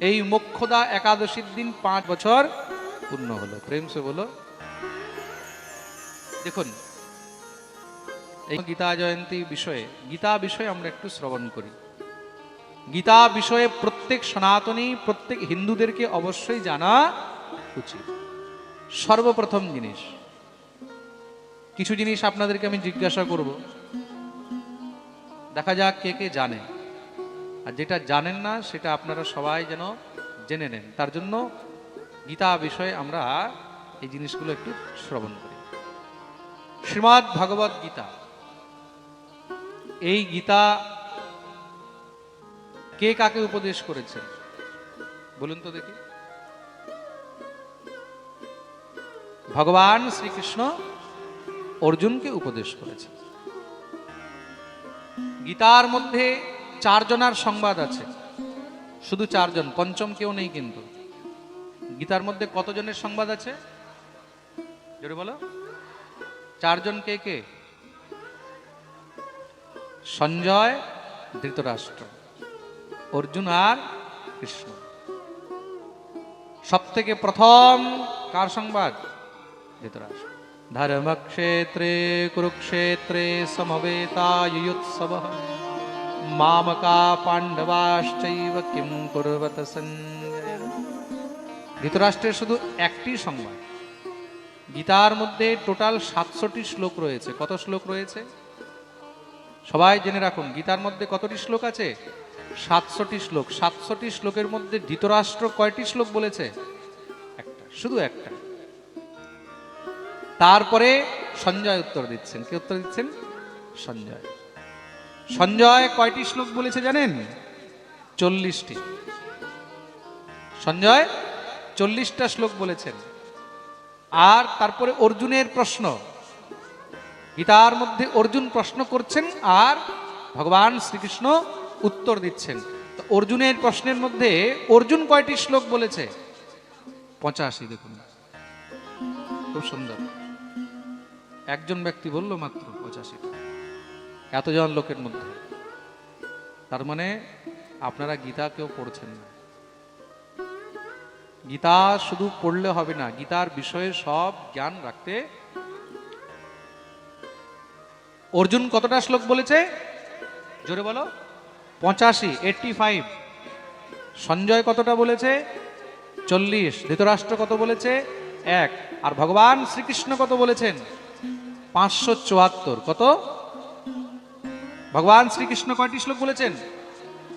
এই মোক্ষদা একাদশীর দিন পাঁচ বছর পূর্ণ হলো। প্রেম সে বলো। দেখুন, এই গীতা জয়ন্তী বিষয়ে, গীতা বিষয়ে আমরা একটু শ্রবণ করি। গীতা বিষয়ে প্রত্যেক সনাতনী, প্রত্যেক হিন্দুদেরকে অবশ্যই জানা উচিত। সর্বপ্রথম জিনিস, কিছু জিনিস আপনাদেরকে আমি জিজ্ঞাসা করব। দেখা যাক কে কে জানে। আর যেটা জানেন না, সেটা আপনারা সবাই যেন জেনে নেন। তার জন্য গীতা বিষয়ে আমরা এই জিনিসগুলো একটু শ্রবণ করি। শ্রীমৎ ভগবত গীতা। এই গীতা কে কাকে উপদেশ করেছেন বলুন তো দেখি। ভগবান শ্রীকৃষ্ণ অর্জুনকে উপদেশ করেছেন গীতার মধ্যে চারজনার সংবাদ আছে। শুধু চারজন, পঞ্চম কেউ নেই কিন্তু। গীতার মধ্যে কতজনের সংবাদ আছে? জোরে বলো। চারজন কে কে? সঞ্জয়, ধৃতরাষ্ট্র, অর্জুন আর কৃষ্ণ। সব থেকে প্রথম কার সংবাদ? ধৃতরাষ্ট্র। ধর্মক্ষেত্রে, কুরুক্ষেত্রে সমবেতা ইয়ুৎসব মামকা পাণ্ডবাশ্চৈব কিম কুর্বত ধৃতরাষ্ট্রের শুধু একটি সংবাদ। গীতার মধ্যে টোটাল সাতশোটি শ্লোক রয়েছে। কত শ্লোক রয়েছে? সবাই জেনে রাখুন, গীতার মধ্যে কতটি শ্লোক আছে? সাতশোটি শ্লোক। সাতশোটি শ্লোকের মধ্যে ধৃতরাষ্ট্র কয়টি শ্লোক বলেছে? একটা, শুধু একটা। তারপরে সঞ্জয় উত্তর দিচ্ছেন। কে উত্তর দিচ্ছেন? সঞ্জয়। সঞ্জয় কয়টি শ্লোক বলেছে জানেন? চল্লিশটি। সঞ্জয় চল্লিশটা শ্লোক বলেছেন। আর তারপরে অর্জুনের প্রশ্ন। গীতার মধ্যে অর্জুন প্রশ্ন করছেন আর ভগবান শ্রীকৃষ্ণ উত্তর দিচ্ছেন। তো অর্জুনের প্রশ্নের মধ্যে অর্জুন কয়টি শ্লোক বলেছে? পঁচাশি দেখুন। খুব সুন্দর। একজন ব্যক্তি বলল মাত্র পঁচাশিটা। এতজন লোকের মধ্যে। তার মানে আপনারা গীতা কেউ পড়ছেন না। গীতা শুধু পড়লে হবে না, গীতার বিষয়ে সব জ্ঞান রাখতে অর্জুন কতটা শ্লোক বলেছে? জোরে বলো। পঁচাশি এইটটি ফাইভ সঞ্জয় কতটা বলেছে? চল্লিশ। ধৃতরাষ্ট্র কত বলেছে? এক। আর ভগবান শ্রীকৃষ্ণ কত বলেছেন? পাঁচশো চুয়াত্তর। কত? ভগবান শ্রীকৃষ্ণ কয়টি শ্লোক বলেছেন?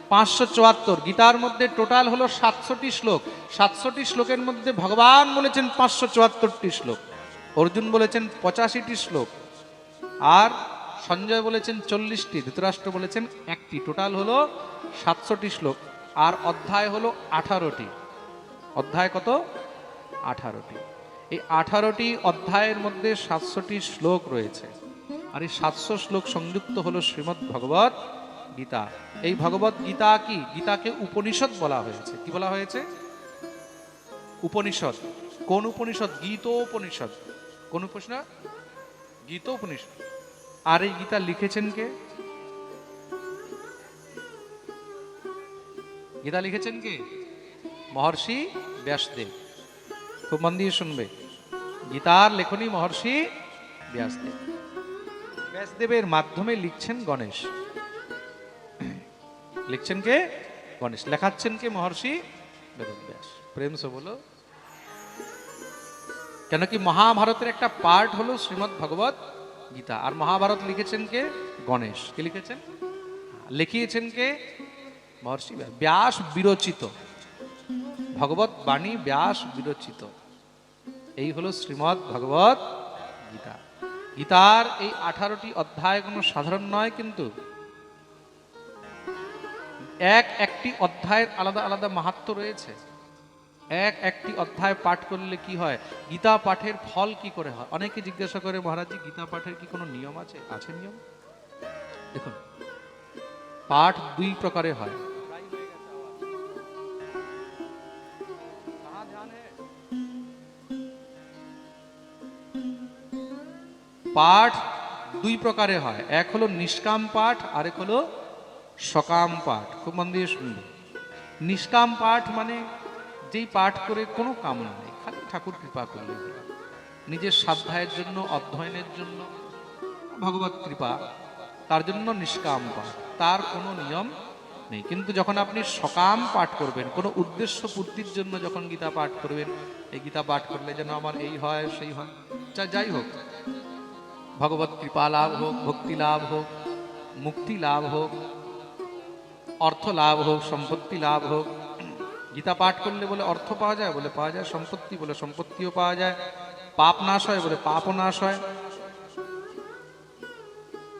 পাঁচশো চুয়াত্তর। গীতার মধ্যে টোটাল হলো সাতশোটি শ্লোক। সাতশোটি শ্লোকের মধ্যে ভগবান বলেছেন পাঁচশো চুয়াত্তরটি শ্লোক। অর্জুন বলেছেন পঁচাশিটি শ্লোক। আর সঞ্জয় বলেছেন চল্লিশটি। ধৃতরাষ্ট্র বলেছেন একটি। টোটাল হলো সাতশোটি শ্লোক। আর অধ্যায় হলো আঠারোটি। অধ্যায় কত? আঠারোটি। এই আঠারোটি অধ্যায়ের মধ্যে সাতশোটি শ্লোক রয়েছে। আর এই সাতশো শ্লোক সংযুক্ত হলো শ্রীমদ্ ভগবত গীতা। এই ভগবত গীতা কি? গীতাকে উপনিষদ বলা হয়েছে। কি বলা হয়েছে? উপনিষদ। কোন উপনিষদ? গীতোপনিষদ। কোন উপনিষদ? গীতোপনিষদ। আর এই গীতা লিখেছেন কে? গীতা লিখেছেন কে? মহর্ষি ব্যাসদেব। খুব মন দিয়ে শুনবে। গীতার লেখনী মহর্ষি ব্যাসদেব। ব্যাসদেবের মাধ্যমে লিখছেন গণেশ। লিখছেন কে? গণেশ। লেখাচ্ছেন কে মহর্ষি? বেদব্যাস প্রেম সে বলো। কেন কি মহাভারতের একটা পার্ট হলো শ্রীমৎ ভগবত গীতা। আর মহাভারত লিখেছেন কে? গণেশ। কে লিখেছেন? লিখিয়েছেন কে? মহর্ষি ব্যাস। ব্যাস বিরচিত। ভগবত বাণী ব্যাস বিরচিত। এই হলো শ্রীমৎ ভগবত গীতা। গীতার এই আঠারোটি অধ্যায় কোনো সাধারণ নয় কিন্তু। এক একটি অধ্যায়ের আলাদা আলাদা মাহাত্ম রয়েছে। এক একটি অধ্যায় পাঠ করলে কি হয়? গীতা পাঠের ফল কি করে হয়? অনেকে জিজ্ঞাসা করে মহারাজজি গীতা পাঠের কি কোনো নিয়ম আছে? আছে নিয়ম? দেখুন, পাঠ দুই প্রকারে হয়। পাঠ দুই প্রকারে হয়। এক হলো নিষ্কাম পাঠ, আরেক হলো সকাম পাঠ। খুব মন দিয়ে শুনবে নিষ্কাম পাঠ মানে যেই পাঠ করে কোনো কামনা নেই খালি ঠাকুর কৃপা করলে নিজের স্বাধ্যায়ের জন্য, অধ্যয়নের জন্য, ভগবত কৃপা, তার জন্য নিষ্কাম পাঠ। তার কোনো নিয়ম নেই। কিন্তু যখন আপনি সকাম পাঠ করবেন, কোনো উদ্দেশ্য পূর্তির জন্য যখন গীতা পাঠ করবেন, এই গীতা পাঠ করলে যেন আমার এই হয়, সেই হয়। যা যাই হোক ভগবত কৃপা লাভ হোক, ভক্তি লাভ হোক, মুক্তি লাভ হোক, অর্থ লাভ হোক, সম্পত্তি লাভ হোক। গীতা পাঠ করলে বলে অর্থ পাওয়া যায়, বলে পাওয়া যায় সম্পত্তি, বলে সম্পত্তিও পাওয়া যায়। পাপ নাশ হয় বলে পাপও নাশ হয়।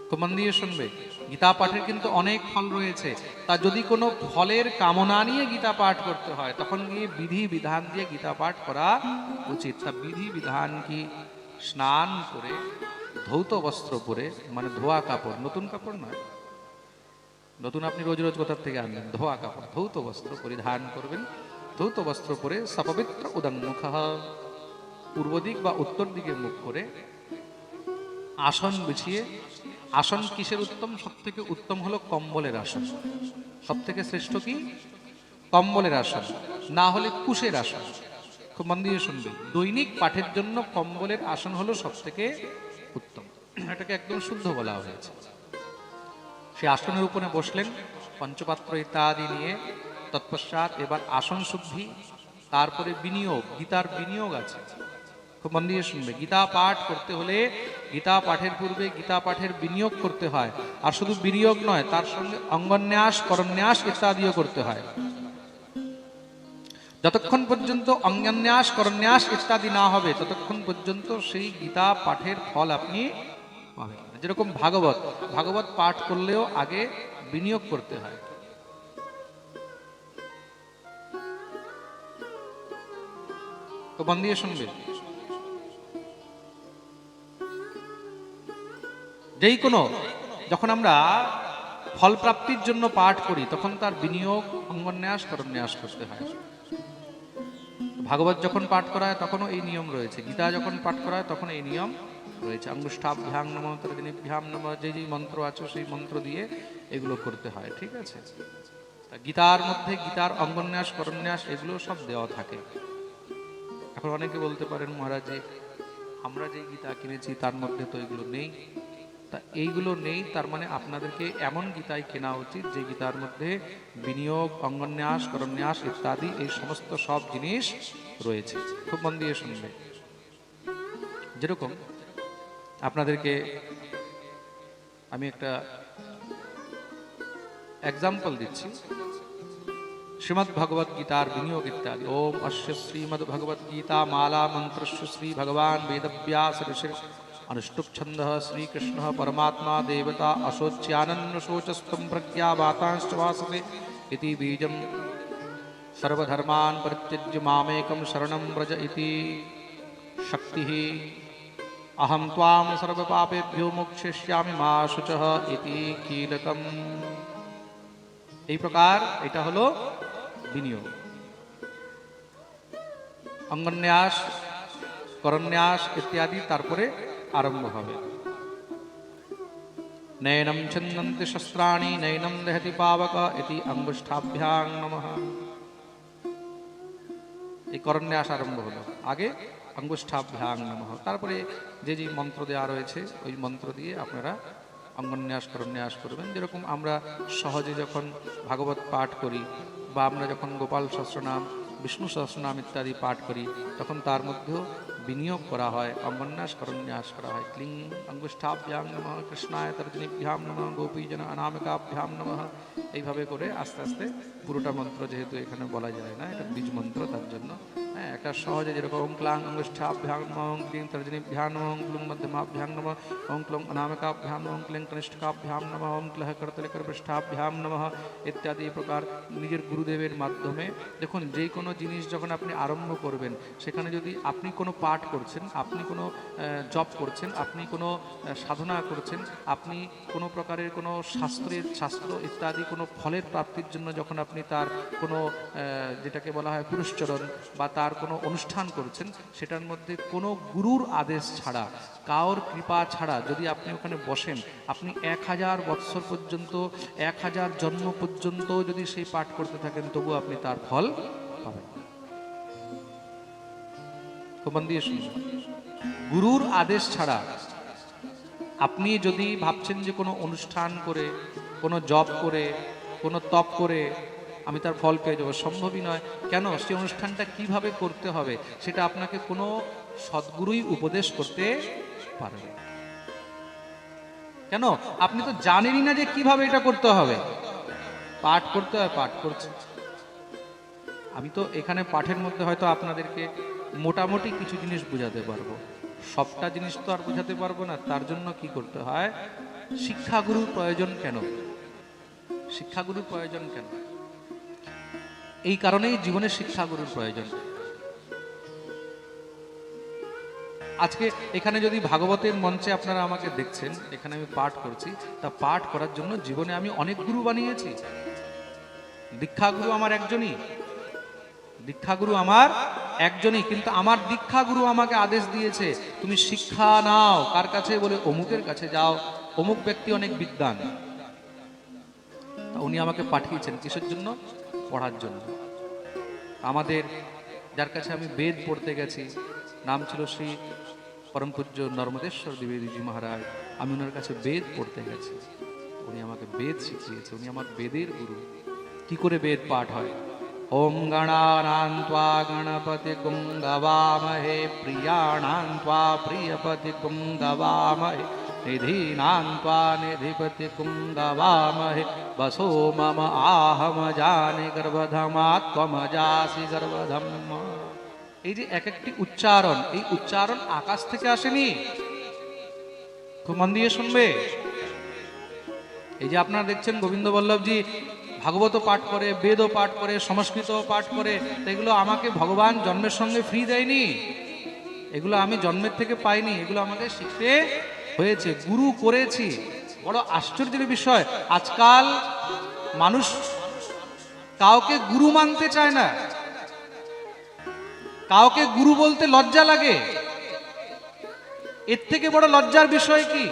তো মন দিয়ে শুনবে, গীতা পাঠের কিন্তু অনেক ফল রয়েছে। তা যদি কোনো ফলের কামনা নিয়ে গীতা পাঠ করতে হয়, তখন গিয়ে বিধি বিধান দিয়ে গীতা পাঠ করা উচিত। তা বিধি বিধান কি? স্নান করে ধৌত বস্ত্র পরে মানে ধোয়া কাপড়, নতুন কাপড় নয়। নতুন আপনি রোজ রোজ কোথার থেকে আনবেন ধোয়া কাপড়, ধৌত বস্ত্র পরিধান করবেন। ধৌত বস্ত্র পরে সপবিত্র উদন্মুখ। পূর্ব দিক বা উত্তর দিকে মুখ করে আসন বিছিয়ে, আসন কিসের উত্তম? সব থেকে উত্তম হলো কম্বলের আসন। সব থেকে শ্রেষ্ঠ কি? কম্বলের আসন, না হলে কুশের আসন। খুব মন দিয়ে শুনবে দৈনিক পাঠের জন্য কম্বলের আসন হলো সব থেকে এটাকে একদম শুদ্ধ বলা হয়েছে। সে আসনের উপরে বসলেন, পঞ্চপাত্র ইত্যাদি নিয়ে তৎপশ্চাৎ, এবার আসন শুদ্ধি, তারপরে বিনিয়োগ, গীতার বিনিয়োগ আছে। খুব মন দিয়ে শুনবে। গীতা পাঠ করতে হলে গীতা পাঠের পূর্বে গীতা পাঠের বিনিয়োগ করতে হয়। আর শুধু বিনিয়োগ নয়, তার সঙ্গে অঙ্গন্যাস করন্যাস ইত্যাদিও করতে হয়। যতক্ষণ পর্যন্ত অঙ্গন্যাস করন্যাস ইত্যাদি না হবে, ততক্ষণ পর্যন্ত সেই গীতা পাঠের ফল আপনি পাবেন না। যেরকম ভাগবত ভাগবত পাঠ করলেও আগে বিনিয়োগ করতে হয়। তো মন দিয়ে শুনবে? যেই কোনো, যখন আমরা ফল প্রাপ্তির জন্য পাঠ করি, তখন তার বিনিয়োগ, অঙ্গন্যাস, করন্যাস করতে হয়। ভাগবত যখন পাঠ করা হয় তখনও এই নিয়ম রয়েছে। গীতা যখন পাঠ করা হয় তখন এই নিয়ম রয়েছে। অঙ্গুষ্ঠাভ্যাং নম তর্জনীভ্যাম নম। যে যে মন্ত্র আছে, সেই মন্ত্র দিয়ে এগুলো করতে হয়, ঠিক আছে? গীতার মধ্যে গীতার অঙ্গন্যাস, করন্যাস এগুলো সব দেওয়া থাকে। এখন অনেকে বলতে পারেন, মহারাজ আমরা যে গীতা কিনেছি, তার মধ্যে তো এগুলো নেই। তা এইগুলো নেই, তার মানে আপনাদেরকে এমন গীতাই কেনা উচিত, যে গীতার মধ্যে বিনিয়োগ, অঙ্গন্যাস, করন্যাস ইত্যাদি, এই সমস্ত সব জিনিস রয়েছে। খুব মন দিয়ে শুনবে। যেরকম আপনাদেরকে আমি একটা এক্সাম্পল দিচ্ছি শ্রীমদ্ ভগবত গীতার বিনিয়োগ ইত্যাদি ওম অশ্য শ্রীমদ্ ভগবত গীতা মালা মন্ত্রস্য শ্রী ভগবান বেদব্যাস ঋষির अनुष्टुप छंद श्रीकृष्ण परमात्मा देवता अशोच्यानन्न शोचस्तम प्रज्ञा वातांश्च वासते इति बीजं सर्वधर्मान् परित्यज्य मामेकं शरणं व्रज इति शक्तिः अहं त्वां सर्वपापेभ्यो मोक्षयिष्यामि মা শুচः ইতি কীলকম এই প্রকার এটা হলো বিনিয়োগ অঙ্গন্যাস করন্যাস ইত্যাদি তারপরে আরম্ভ হবে নয়নম ছন্দন্তি শস্ত্রাণি নয়নম দেহতি পাবক ইতি অঙ্গুষ্ঠাভ্যাং নমঃ এই করন্যাস আরম্ভ হলো আগে অঙ্গুষ্ঠাভ্যাং নমঃ। তারপরে যে যে মন্ত্র দেওয়া রয়েছে, ওই মন্ত্র দিয়ে আপনারা অঙ্গন্যাস, করন্যাস করবেন। যেরকম আমরা সহজে যখন ভাগবত পাঠ করি বা আমরা যখন গোপাল সহস্রনাম, বিষ্ণু সহস্রনাম ইত্যাদি পাঠ করি, তখন তার মধ্যেও বিনিয়োগ করা হয়, অঙ্গন্যাস, করন্যাস করা হয়। ক্লিং অঙ্গুষ্ঠাভ্যাম নম, কৃষ্ণায় তর্জনীভ্যাম নম, গোপীজন অনামিকাভ্যাম নম। এইভাবে করে আস্তে আস্তে পুরোটা মন্ত্র যেহেতু এখানে বলা যায় না, এটা বীজ মন্ত্র, তার জন্য হ্যাঁ একটা সহজে যেরকম ক্লাং অঙ্গুষ্ঠাভ্যাং নম ক্লিং তর্জনীভ্যাম নম ক্লুং মধ্যমাভ্যাং নম ওং ক্লুং অনামিকাভ্যাম নম ক্লিং কনিষ্ঠকাভ্যাম নম ওং ক্লহ করতলিকরপৃষ্ঠাভ্যাম নম ইত্যাদি প্রকার নিজের গুরুদেবের মাধ্যমে। দেখুন, যে কোনো জিনিস যখন আপনি আরম্ভ করবেন, সেখানে যদি আপনি কোনো পাঠ করছেন, আপনি কোনো জব করছেন, আপনি কোনো সাধনা করছেন, আপনি কোনো প্রকারের কোনো শাস্ত্রের শাস্ত্র ইত্যাদি কোনো ফলের প্রাপ্তির জন্য যখন আপনি তার কোনো যেটাকে বলা হয় পুরস্চরণ বা তার তার কোনো অনুষ্ঠান করছেন, সেটার মধ্যে কোনো গুরুর আদেশ ছাড়া কাওর কৃপা ছাড়া যদি আপনি ওখানে বসেন, আপনি এক হাজার বৎসর পর্যন্ত, এক হাজার জন্ম পর্যন্ত যদি সেই পাঠ করতে থাকেন তবু আপনি তার ফল পাবেন গুরুর আদেশ ছাড়া আপনি যদি ভাবছেন যে কোনো অনুষ্ঠান করে, কোনো জব করে, কোনো তপ করে আমি তার ফল পেয়ে যাব। সম্ভবই নয়। কেন? সেই অনুষ্ঠানটা কীভাবে করতে হবে সেটা আপনাকে কোনো সদ্গুরুই উপদেশ করতে পারবে। কেন? আপনি তো জানেনই না যে কীভাবে এটা করতে হবে। পাঠ করতে হয়, পাঠ করছে। আমি তো এখানে পাঠের মধ্যে হয়তো আপনাদেরকে মোটামুটি কিছু জিনিস বোঝাতে পারব। সবটা জিনিস তো আর বোঝাতে পারব না। তার জন্য কি করতে হয়? শিক্ষাগুরুর প্রয়োজন কেন? শিক্ষাগুরুর প্রয়োজন কেন? এই কারণেই জীবনে শিক্ষাগুরুর প্রয়োজন। আজকে এখানে যদি ভাগবতের মঞ্চে আপনারা আমাকে দেখছেন, এখানে আমি পাঠ করছি। তা পাঠ করার জন্য জীবনে আমি অনেক গুরু বানিয়েছি। দীক্ষাগুরু আমার একজনই। দীক্ষাগুরু আমার একজনই, কিন্তু আমার দীক্ষাগুরু আমাকে আদেশ দিয়েছে, তুমি শিক্ষা নাও। কার কাছে? বলে, অমুকের কাছে যাও। অমুক ব্যক্তি অনেক বিদ্বান তা উনি আমাকে পাঠিয়েছেন কিসের জন্য? পড়ার জন্য। আমাদের, যার কাছে আমি বেদ পড়তে গেছি, নাম ছিল শ্রী পরম পূজ্য নর্মদেশ্বর দ্বিবেদীজি মহারাজ। আমি ওনার কাছে বেদ পড়তে গেছি। উনি আমাকে বেদ শিখিয়েছে। উনি আমার বেদের গুরু। কি করে বেদ পাঠ হয়? ওম গণানাং ত্বা গণপতি গঙ্গবামহে প্রিয়াণাং ত্বা প্রিয়পতি গঙ্গবামহে নিধীনাং ত্বা নিধিপতি গঙ্গবামহে বসো মম আহম জানি গর্ভধমাৎ ত্বমজাসি গর্ভধম এই যে এক একটি উচ্চারণ, এই উচ্চারণ আকাশ থেকে আসেনি? খুব মন দিয়ে শুনবে? এই যে আপনারা দেখছেন গোবিন্দ বল্লভজি, ভাগবত পাঠ করে বেদও পাঠ করে, সংস্কৃত পাঠ করে এগুলো আমাকে ভগবান জন্মের সঙ্গে ফ্রি দেয়নি। এগুলো আমি জন্মের থেকে পাইনি, এগুলো আমাকে শিখতে হয়েছে, গুরু করেছি। বড় আশ্চর্যের বিষয়, আজকাল মানুষ কাউকে গুরু মানতে চায় না। কাউকে গুরু বলতে লজ্জা লাগে। এর থেকে বড় লজ্জার বিষয় কি?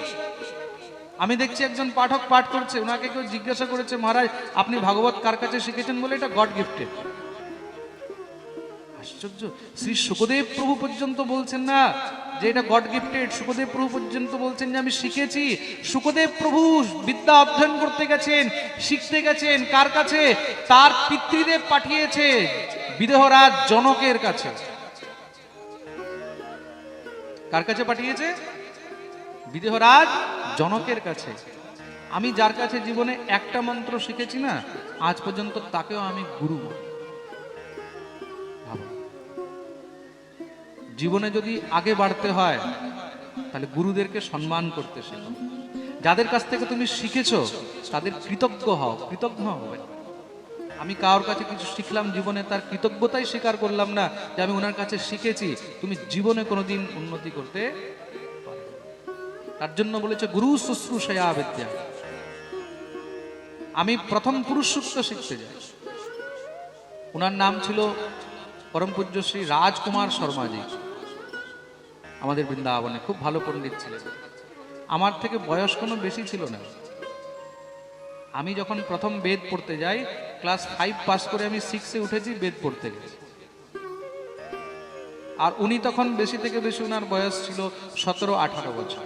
আমি দেখছি একজন পাঠক পাঠ করছে ওনাকে কেউ জিজ্ঞাসা করেছে, মহারাজ, আপনি ভাগবত কার কাছে শিখেছেন? বলে, এটা গড গিফটেড আশ্চর্য, শ্রী সুখদেব প্রভু পর্যন্ত বলছেন না যে এটা গড গিফটেড সুখদেব প্রভু পর্যন্ত বলছেন যে আমি শিখেছি। সুখদেব প্রভু বিদ্যা অধ্যয়ন করতে গেছেন, শিখতে গেছেন। কার কাছে? তার পিতৃদেব পাঠিয়েছে বিদেহরাজ জনকের কাছে। কার কাছে পাঠিয়েছে? বিদেহরাজ জনকের কাছে। আমি যার কাছে জীবনে একটা মন্ত্র শিখেছি না, আজ পর্যন্ত তাকেও আমি গুরু। বলি। জীবনে যদি আগে বাড়তে হয়, তাহলে গুরুদেরকে সম্মান করতে শেখো। যাদের কাছ থেকে তুমি শিখেছো, তাদের কৃতজ্ঞ হও, কৃতজ্ঞ হবে। আমি কারোর কাছে কিছু শিখলাম জীবনে, তার কৃতজ্ঞতাই স্বীকার করলাম না যে আমি ওনার কাছে শিখেছি, তুমি জীবনে কোনোদিন উন্নতি করতে তার জন্য বলেছে, গুরু শুশ্রূষয়া বিদ্যা আমি প্রথম পুরুষ সূক্ত শিখতে যাই। ওনার নাম ছিল পরম পূজ্য শ্রী রাজকুমার শর্মাজি। আমাদের বৃন্দাবনে খুব ভালো পণ্ডিত ছিলেন আমার থেকে বয়স কোনো বেশি ছিল না। আমি যখন প্রথম বেদ পড়তে যাই, ক্লাস ফাইভ পাস করে আমি সিক্সে উঠেছি বেদ পড়তে। গেছি আর উনি তখন বেশি থেকে বেশি ওনার বয়স ছিল সতেরো আঠারো বছর।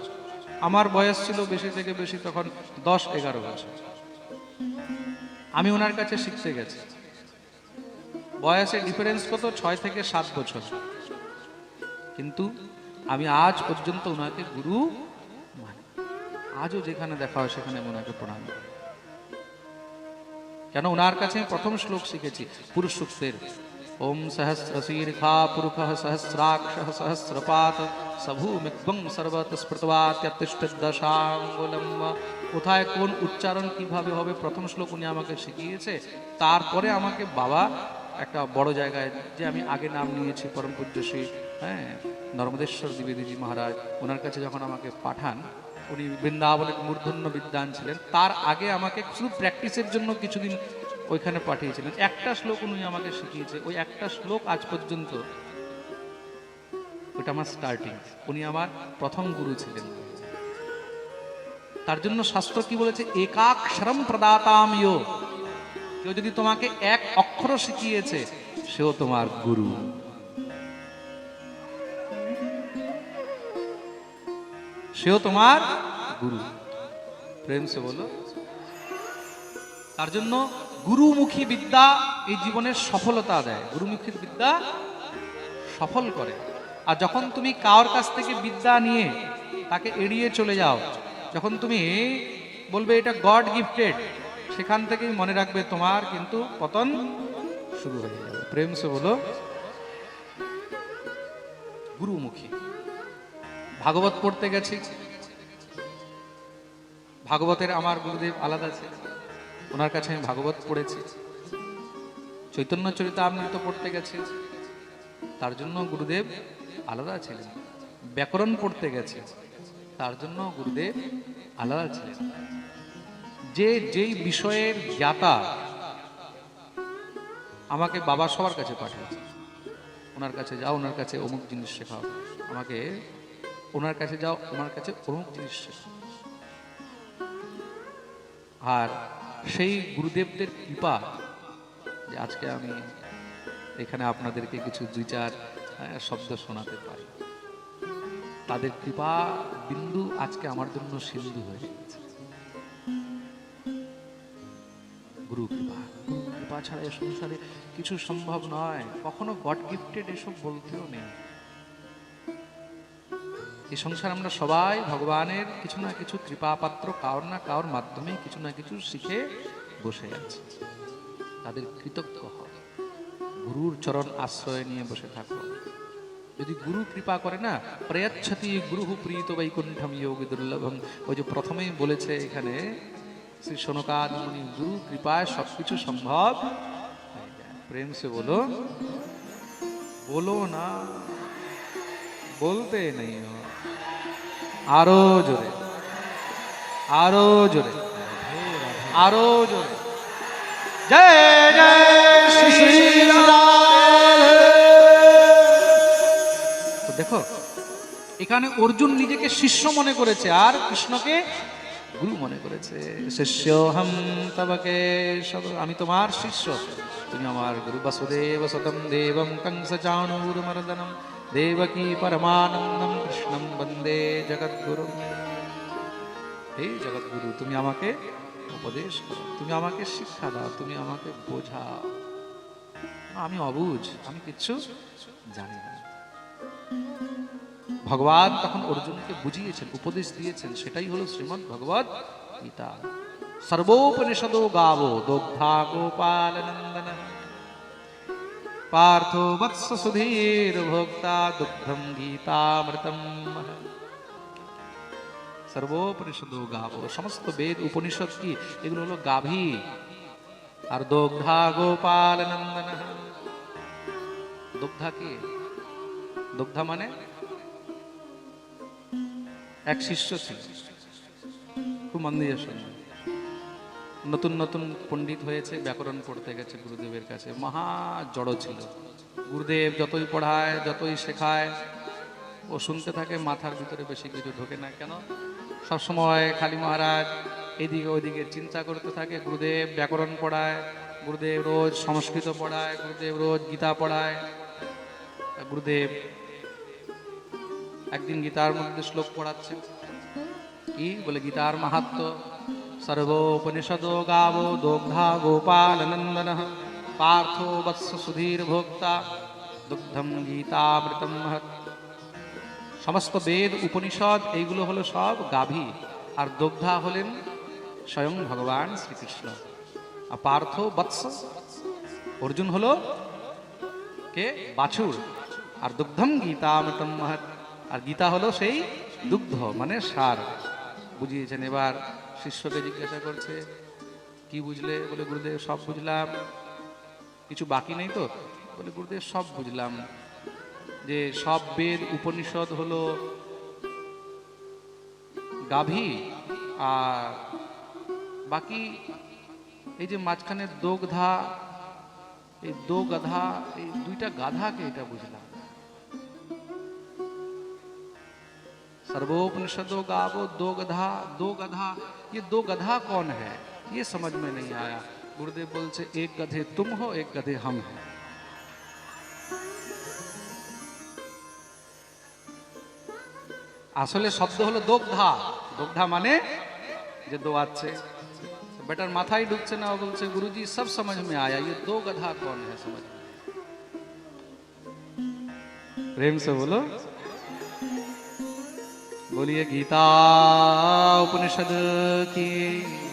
আমার বয়স ছিল বেশি থেকে বেশি তখন দশ এগারো বছর। আমি ওনার কাছে শিখতে গেছি। বয়সের ডিফারেন্স কত? ছয় থেকে সাত বছর। কিন্তু আমি আজ পর্যন্ত ওনাকে গুরু মানি। আজও যেখানে দেখা হয় সেখানে ওনাকে প্রণাম কেন ওনার কাছে প্রথম শ্লোক শিখেছি, পুরুষ সূক্তের ওম সহস্রশীর্ঘা পুরুষ সহস্রাক্ষ সহস্রপাত সভূমিগ্বং সর্বত স্মৃতবাত্যতিষ্ঠ দশাঙ্গুলম কোথায় কোন উচ্চারণ কীভাবে হবে প্রথম শ্লোক উনি আমাকে শিখিয়েছে। তারপরে আমাকে বাবা একটা বড় জায়গায় যে আমি আগে নাম নিয়েছি, পরম পূজ্য শ্রী হ্যাঁ নর্মদেশ্বর দ্বিবেদীজি মহারাজ ওনার কাছে যখন আমাকে পাঠান, উনি বৃন্দাবনের মূর্ধন্য বিদ্যান ছিলেন। তার আগে আমাকে শুধু প্র্যাকটিসের জন্য কিছুদিন ওইখানে পাঠিয়েছিলেন। একটা শ্লোক উনি আমাকে শিখিয়েছে, ওই একটা শ্লোক আজ পর্যন্ত ওটা আমার স্টার্টিং উনি আমার প্রথম গুরু ছিলেন। তার জন্য শাস্ত্র কি বলেছে? একাক্ষরম প্রদাতাম কেউ যদি তোমাকে এক অক্ষর শিখিয়েছে, সেও তোমার গুরু। সেও তোমার গুরু। প্রেম সে বলো। তার জন্য গুরুমুখী বিদ্যা এই জীবনের সফলতা দেয়। গুরুমুখী বিদ্যা সফল করে। আর যখন তুমি কার কাছ থেকে বিদ্যা নিয়ে তাকে এড়িয়ে চলে যাও, যখন তুমি বলবে এটা গড গিফটেড, সেখান থেকেই মনে রাখবে তোমার কিন্তু পতন শুরু হয়ে যাবে প্রেম সে বলো। গুরুমুখী। ভাগবত পড়তে গেছি। ভাগবতের আমার গুরুদেব আলাদা আছে। ওনার কাছে আমি ভাগবত পড়েছি। চৈতন্য চরিতামৃত পড়তে গেছি। তার জন্য গুরুদেব আলাদা ছিলেন। ব্যাকরণ পড়তে গেছে। তার জন্য গুরুদেব আলাদা ছিলেন। যে যেই বিষয়ের জ্ঞাতা আমাকে বাবা সবার কাছে পাঠিয়েছে। ওনার কাছে যাও, ওনার কাছে অমুক জিনিস শেখাও। আমাকে ওনার কাছে যাও, ওনার কাছে অমুক জিনিস আর সেই গুরুদেবদের কৃপা যে আজকে আমি এখানে আপনাদেরকে কিছু দুই চার শব্দ শোনাতে পারি। তাদের কৃপা বিন্দু আজকে আমার জন্য সিন্ধু হয়ে গেছে গুরু কৃপা কৃপা ছাড়া এ সংসারে কিছু সম্ভব নয়। কখনো গড গিফটেড এসব বলতেও নেই। এই সংসার আমরা সবাই ভগবানের কিছু না কিছু কৃপাপাত্র, কারোর না কারোর মাধ্যমে কিছু না কিছু শিখে বসে আছে। তাদের কৃতজ্ঞ হও। গুরুর চরণ আশ্রয় নিয়ে বসে থাকো। যদি গুরু কৃপা করে না, প্রয়াচ্ছতি গুরু প্রীত বৈকুণ্ঠম যোগী দুর্লভম। ওই যে প্রথমেই বলেছে এখানে, শ্রী সোনকাদ মুনি গুরু কৃপায় সবকিছু সম্ভব হয়ে প্রেম সে বলো বলো না, বলতে নেই। আরও জোরে। আরও জোরে। আরও জোরে। জয় জয় শ্রী তো দেখো, এখানে অর্জুন নিজেকে শিষ্য মনে করেছে, আর কৃষ্ণকে গুরু মনে করেছে। শিষ্য হম তবকে আমি তোমার শিষ্য। তুমি আমার গুরু বসুদেব সতম দেবম কংস চাণূর মর্দনম। দেবকী পরমানন্দম কৃষ্ণম বন্দে জগদ্গুরু হে জগৎগুরু তুমি আমাকে উপদেশ তুমি আমাকে শিক্ষা দাও তুমি আমাকে বোঝাও আমি অবুঝ আমি কিচ্ছু জানি না ভগবান তখন অর্জুনকে বুঝিয়েছেন উপদেশ দিয়েছেন সেটাই হলো শ্রীমদ ভগবত গীতা সর্বোপনিষদো গাবো দগ্ধা গোপাল নন্দন বৎস সুধীর ভোক্তা দুগ্ধম গীতামৃতম সর্বোপনিষদো গাবো সমস্ত বেদ উপনিষদ কি এগুলো হলো গাভী আর দগ্ধা গোপাল নন্দন দগ্ধা কি দগ্ধা মানে এক শিষ্য ছিল খুব মন দিয়ে শুনবে নতুন নতুন পণ্ডিত হয়েছে, ব্যাকরণ পড়তে গেছে গুরুদেবের কাছে। মহা জড় ছিল। গুরুদেব যতই পড়ায়, যতই শেখায়, ও শুনতে থাকে, মাথার ভিতরে বেশি কিছু ঢোকে না। কেন? সবসময় খালি মহারাজ এদিকে ওইদিকে চিন্তা করতে থাকে। গুরুদেব ব্যাকরণ পড়ায়, গুরুদেব রোজ সংস্কৃত পড়ায়, গুরুদেব রোজ গীতা পড়ায়। গুরুদেব একদিন গীতার মধ্যে শ্লোক পড়াচ্ছেন। কি? বলে, গীতার মাহাত্ম দোগ্ধা গোপাল নন্দন পার্থ বৎস সুধীর ভোক্তা দুগ্ধম গীতামৃতম সমস্ত বেদ উপনিষদ এইগুলো হলো সব গাভী। আর দগ্ধা হলেন স্বয়ং ভগবান শ্রীকৃষ্ণ। আর পার্থ বৎস, অর্জুন হলো কে? বাছুর। আর দুগ্ধম গীতামৃতম মহৎ। আর গীতা হলো সেই দুগ্ধ মানে সার। বুঝিয়েছেন এবার শিষ্যকে জিজ্ঞাসা করছে, কি বুঝলে? বলে, গুরুদেব, সব বুঝলাম। কিছু বাকি নেই তো? বলে, গুরুদেব, সব বুঝলাম। যে সব বেদ উপনিষদ হলো গাভী আর বাকি এই যে মাঝখানে দোগধা, এই দো গাধা এই দুইটা গাধাকে এটা বুঝলাম। सर्वोपनिषदों गावो दो गधा दो गधा ये दो गधा कौन है ये समझ में नहीं आया गुरुदेव बोल से एक गधे तुम हो एक गधे हम हैं আসলে শব্দ হলো দোগধা দোগধা মানে যে দোয়াচ্ছে বেটার মাথায় ঢুকছে না ও বলছে গুরুজি সব समझ में आया ये दो गधा कौन है समझ में प्रेम से बोलो बोलिए गीता उपनिषद की।